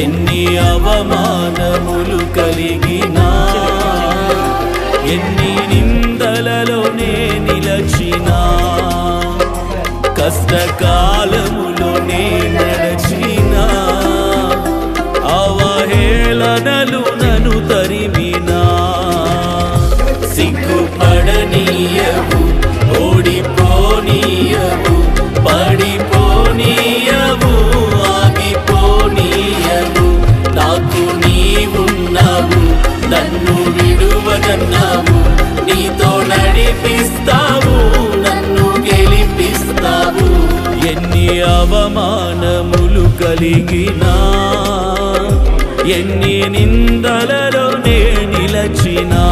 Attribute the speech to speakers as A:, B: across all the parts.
A: ఎన్ని అవమానములు కలిగినా ఎన్ని నిందలలోనే నిలచినా కష్టకాలములోనే నడచినా అవహేళనలు నను తరిమినా. సిగ్గుపడనీయము నన్ను విడువగన్నావు నీతో నడిపిస్తావు నన్ను గెలిపిస్తావు. ఎన్ని అవమానములు కలిగినా ఎన్ని నిందలలో నే నిలచినా.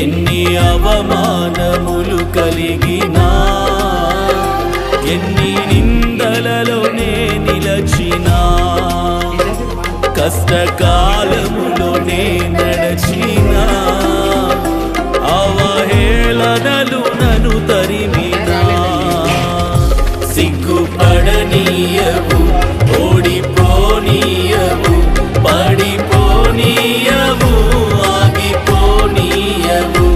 A: ఎన్ని అవమానములు కలిగినా ఎన్ని నిందలలో నే నిలచినా. కష్టకాలములో నే నడచిన అవహేళనలు నను తరిమినా. సిగ్గుపడనీయవు ఓడిపోనీయవు పడిపోనీయవు ఆగిపోనీయవు.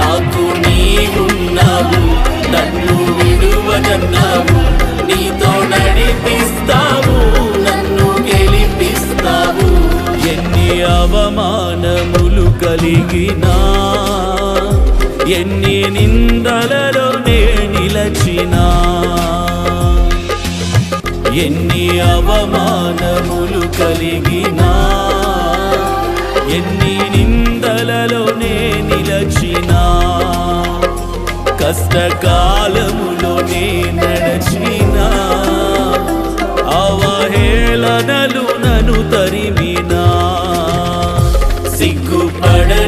A: నాకు నీవున్నావు నన్ను విడువగన్నావు. అవమానములు కలిగినా ఎన్ని నిందలలో నే నిలచినా ఎన్ని అవమానములు కలిగినా ఎన్ని నిందలలోనే నిలచినా కష్టకాలములోనే నడచిన.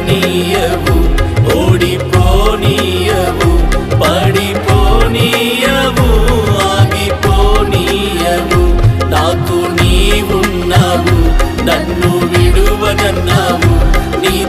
A: సిగ్గుపడనీయవు